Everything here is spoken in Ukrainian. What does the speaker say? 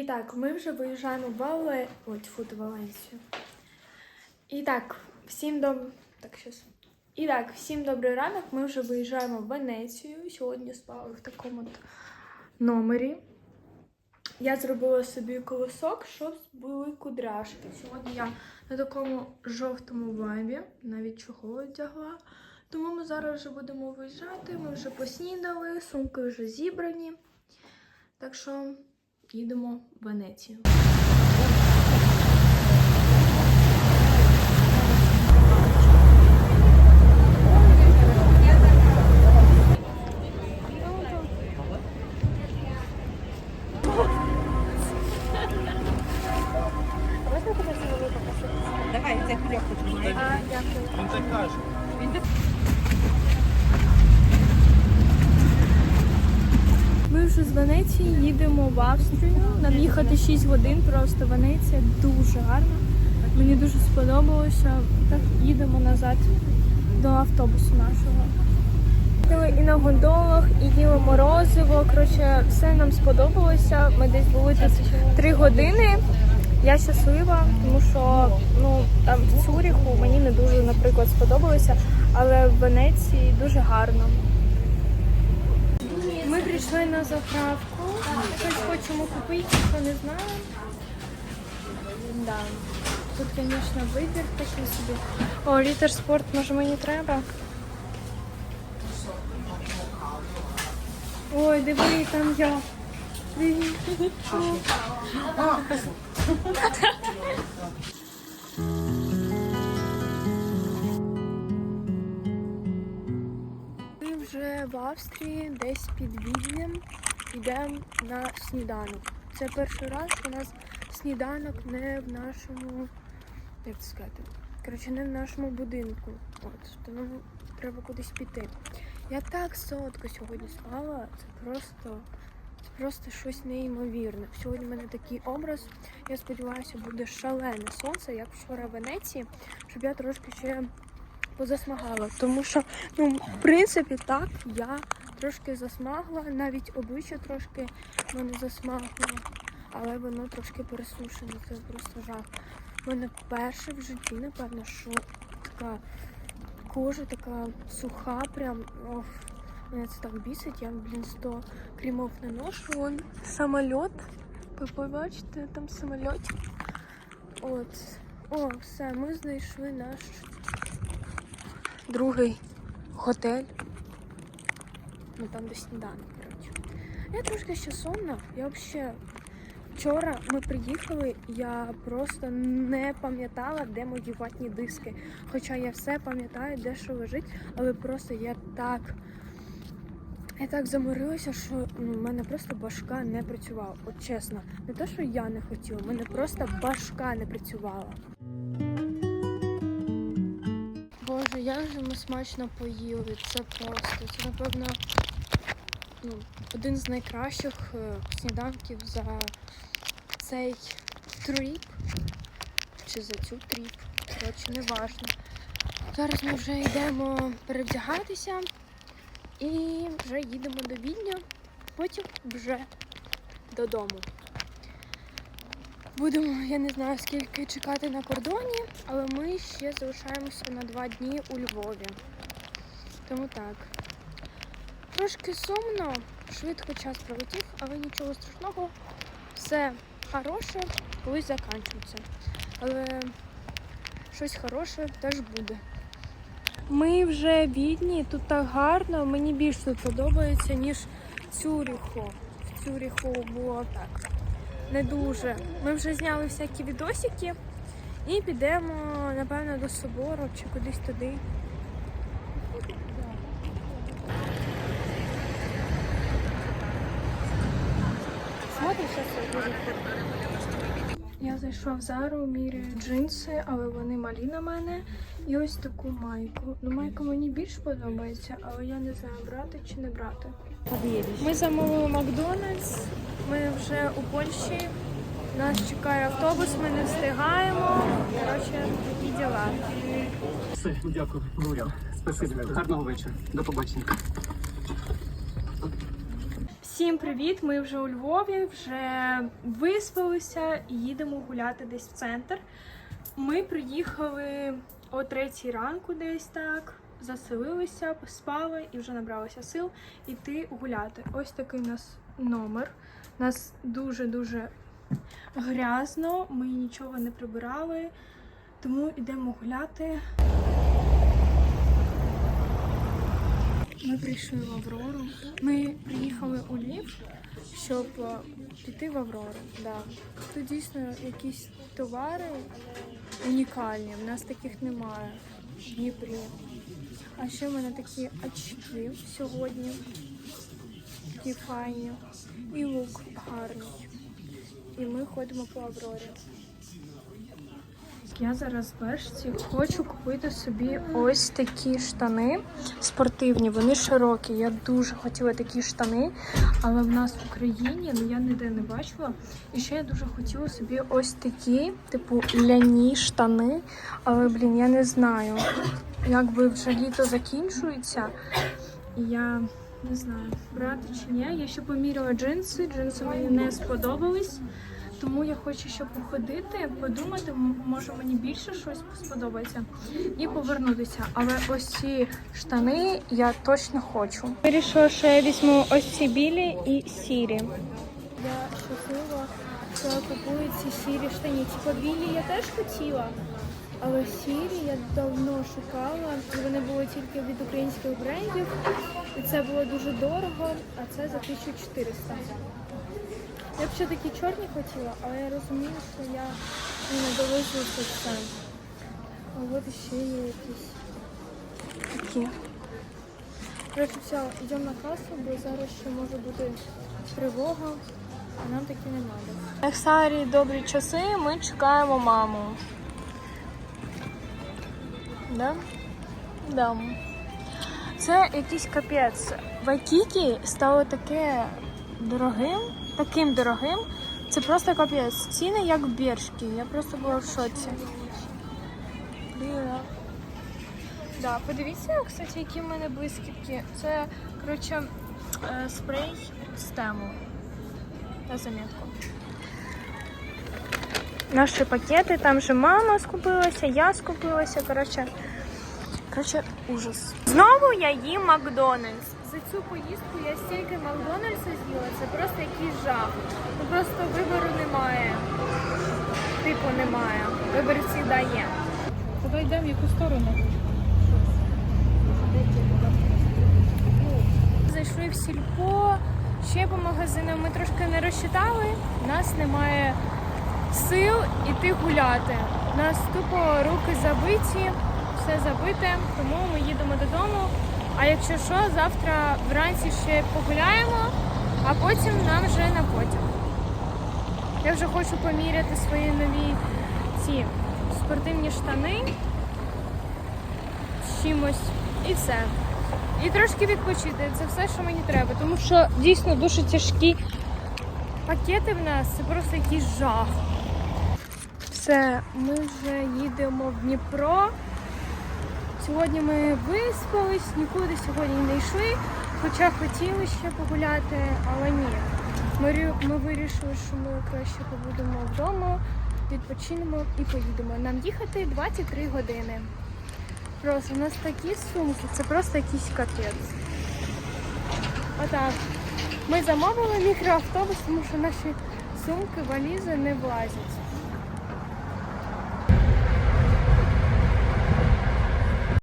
І так, ми вже виїжджаємо в Вале... Ой, ти, Валенсію. І так, всім доб... Так, щас. І так, всім добрий ранок. Ми вже виїжджаємо в Венецію. Сьогодні спали в такому номері. Я зробила собі колосок, щоб були кудряшки. Сьогодні я на такому жовтому вайбі, навіть чого одягла. Тому ми зараз вже будемо виїжджати. Ми вже поснідали, сумки вже зібрані. Так що їдемо в Венецію. Давай, це хліб хочу. А, дякую. Ми вже з Венеції їдемо в Австрію. Нам їхати 6 годин, просто Венеція дуже гарна. Мені дуже сподобалося. Так їдемо назад до автобусу нашого. Їли і на гондолах, і їли морозиво. Коротше, все нам сподобалося. Ми десь були тут 3 години. Я щаслива, тому що ну там в Цюріху мені не дуже, наприклад, сподобалося, але в Венеції дуже гарно. Прийшли на заправку. Щось хочемо купити, що не знаю. Да. Тут, звісно, вибір такий собі. О, літер спорт, може мені треба. Ой, диви, там я. Диви. В Австрії, десь під Віднем, йдемо на сніданок. Це перший раз у нас сніданок не в нашому, як це сказати, коротше, не в нашому будинку. От, тому треба кудись піти. Я так солодко сьогодні спала, це просто, це просто щось неймовірне. Сьогодні в мене такий образ. Я сподіваюся, буде шалене сонце, як вчора в Венеції, щоб я трошки ще позасмагала. Тому що, ну, в принципі, так, я трошки засмагла, навіть обличчя трошки мене засмагло, але воно трошки пересушене, це просто жах. У мене перше в житті, напевно, що така кожа така суха, прям ох, мене це так бісить, я, блін, 100 крімов не ношу. Вон самоліт. Ви побачите, там самоліт. От. О, все, ми знайшли наш другий готель. Ну там до сніданок, коротше. Я трошки ще сонна. Я взагалі вчора ми приїхали, я просто не пам'ятала, де мої ватні диски. Хоча я все пам'ятаю, де що лежить, але просто я так. Я так заморилася, що ну, в мене просто башка не працювала. От чесно, не те, що я не хотіла, в мене просто башка не працювала. Як же ми смачно поїли. Це просто. Це, напевно, ну, один з найкращих е, сніданків за цей тріп. Чи за цю тріп. Коротше, не важно. Зараз ми вже йдемо перевдягатися і вже їдемо до Відня, потім вже додому. Будемо, я не знаю скільки чекати на кордоні, але ми ще залишаємося на два дні у Львові. Тому так. Трошки сумно, швидко час пролетів, але нічого страшного. Все хороше колись закінчується. Але щось хороше теж буде. Ми вже в Відні, тут так гарно, мені більше подобається, ніж Цюріху. В Цюріху було так не дуже. Ми вже зняли всякі відосики і підемо, напевно, до собору чи кудись туди. Зараз я зайшла в Зару, міряю джинси, але вони малі на мене. І ось таку майку. Ну, майка мені більш подобається, але я не знаю, брати чи не брати. Ми замовили Макдональдс. Ми вже у Польщі. Нас чекає автобус, ми не встигаємо. Коротше, такі діла. Все, дякую, гуляв. Спасибі. Гарного вечора. До побачення. Всім привіт! Ми вже у Львові, вже виспалися і їдемо гуляти десь в центр. Ми приїхали о третій ранку, десь так. Заселилися, поспали і вже набралися сил іти гуляти. Ось такий у нас номер. У нас дуже-дуже грязно, ми нічого не прибирали, тому йдемо гуляти. Ми прийшли в Аврору. Ми приїхали у Львів, щоб е, піти в Аврору. Да. Тут дійсно якісь товари унікальні. У нас таких немає в Дніпрі. А ще в мене такі очки сьогодні. Такі файні. І лук гарний. І ми ходимо по Аврорі. Я зараз в Бершці хочу купити собі ось такі штани спортивні, вони широкі. Я дуже хотіла такі штани, але в нас в Україні ну я ніде не бачила. І ще я дуже хотіла собі ось такі, типу, ляні штани. Але, блін, я не знаю. Якби вже літо закінчується, я не знаю, брати чи ні. Я ще поміряла джинси, джинси мені не сподобались. Тому я хочу ще походити, подумати, може мені більше щось сподобається, і повернутися. Але ось ці штани я точно хочу. Вирішила, що я візьму ось ці білі і сірі. Я щаслива, що я купую ці сірі штані. Ці білі я теж хотіла, але сірі я давно шукала. І вони були тільки від українських брендів. І це було дуже дорого, а це за 1400. Я б ще такі чорні хотіла, але я розумію, що я не довезу це. А от ще є якісь такі. Коротше, все, йдемо на касу, бо зараз ще може бути тривога, а нам такі не треба. Як добрі часи, ми чекаємо маму. Да? Да. Це якийсь капець. Вайкікі стало таке дорогим, таким дорогим. Це просто капець. Ціни як біршки. Я просто була в шоці. Да, подивіться, кстати, які в мене блискітки. Це, коротше, е, спрей з тему. На замітку. Наші пакети, там же мама скупилася, я скупилася. Коротше, коротше, ужас. Знову я їм Макдональдс. За цю поїздку я стільки Макдональдса з'їла, це просто якийсь жах. Ну просто вибору немає. Типу немає. Вибір завжди є. Куди йдемо, в яку сторону? Зайшли в сільпо, ще по магазинам. Ми трошки не розчитали. У нас немає сил іти гуляти. У нас тупо руки забиті, все забите, тому ми їдемо додому. А якщо що, завтра вранці ще погуляємо, а потім нам вже на потяг. Я вже хочу поміряти свої нові ці спортивні штани з чимось і все. І трошки відпочити. Це все, що мені треба. Тому що дійсно дуже тяжкі пакети в нас. Це просто якийсь жах. Все, ми вже їдемо в Дніпро. Сьогодні ми виспались, нікуди сьогодні не йшли, хоча хотіли ще погуляти, але ні. Ми, ми вирішили, що ми краще побудемо вдома, відпочинемо і поїдемо. Нам їхати 23 години. Просто у нас такі сумки, це просто якийсь капець. Отак. Ми замовили мікроавтобус, тому що наші сумки, валізи не влазять.